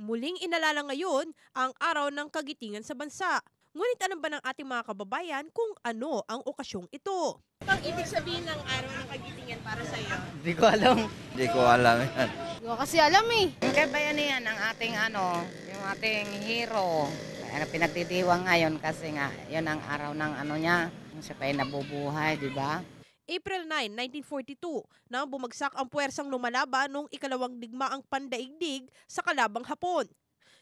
Muling inalala ngayon ang araw ng kagitingan sa bansa. Ngunit alam ba ng ating mga kababayan kung ano ang okasyong ito? Ang ibig sabihin ng araw ng kagitingan para sa iyo? Hindi ko alam. Hindi ko alam yan. Hindi ko kasi alam eh. Yung kay Bayanihan, ang ating ano, yung ating hero. Pinagdidiwang ngayon kasi nga, yun ang araw ng ano niya. Yung siya pa'y nabubuhay, di ba? April 9, 1942, nang bumagsak ang puwersang lumalaban noong ikalawang digmaang pandaigdig sa kalabang Hapon.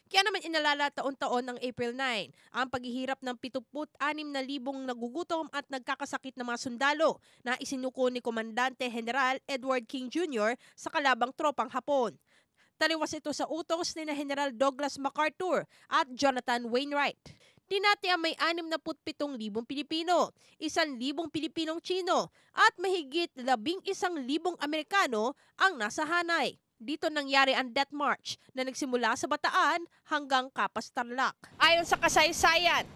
Kaya naman inalala taon-taon ng April 9 ang paghihirap ng 76 na libong nagugutom at nagkakasakit na mga sundalo na isinuko ni Komandante General Edward King Jr. sa kalabang tropang Hapon. Taliwas ito sa utos ni na General Douglas MacArthur at Jonathan Wainwright. Dinati ang may 67,000 Pilipino, 1,000 Pilipinong Chino at mahigit 11,000 Amerikano ang nasa Hanay. Dito nangyari ang death march na nagsimula sa Bataan hanggang Kapas Tarlac. Ayon sa kasaysayan,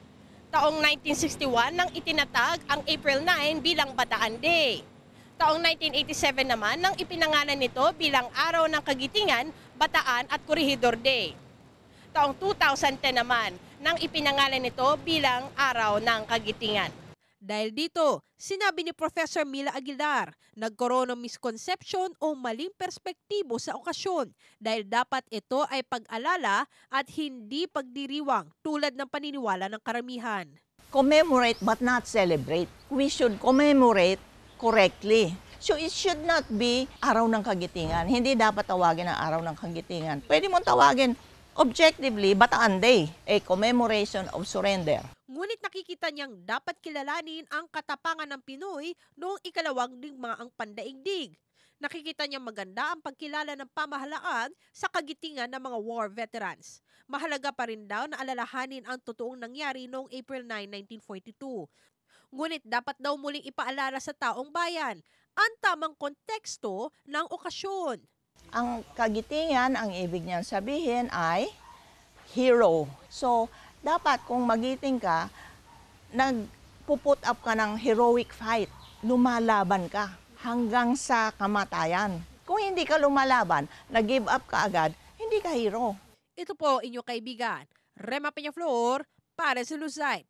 taong 1961 nang itinatag ang April 9 bilang Bataan Day. Taong 1987 naman nang ipinangalan nito bilang Araw ng Kagitingan, Bataan at Corregidor Day. Taong 2010 naman nang ipinangalan nito bilang Araw ng Kagitingan. Dahil dito, sinabi ni Professor Mila Aguilar, nagkaroon ng misconception o maling perspektibo sa okasyon dahil dapat ito ay pag-alala at hindi pagdiriwang tulad ng paniniwala ng karamihan. commemorate but not celebrate. We should commemorate correctly. So it should not be araw ng kagitingan. Hindi dapat tawagin ang araw ng kagitingan. Pwede mong tawagin objectively Bataan Day, a commemoration of surrender. Ngunit nakikita niyang dapat kilalanin ang katapangan ng Pinoy noong ikalawang digmaang pandaigdig. Nakikita niya maganda ang pagkilala ng pamahalaan sa kagitingan ng mga war veterans. Mahalaga pa rin daw na alalahanin ang totoong nangyari noong April 9, 1942. Ngunit dapat daw muling ipaalala sa taong bayan ang tamang konteksto ng okasyon. Ang kagitingan, ang ibig niyan sabihin ay hero. So, dapat kung magiting ka, nagpuput up ka ng heroic fight. Lumalaban ka hanggang sa kamatayan. Kung hindi ka lumalaban, nag-give up ka agad, hindi ka hero. Ito po inyong kaibigan, Rema Peñaflor para sa Luzite.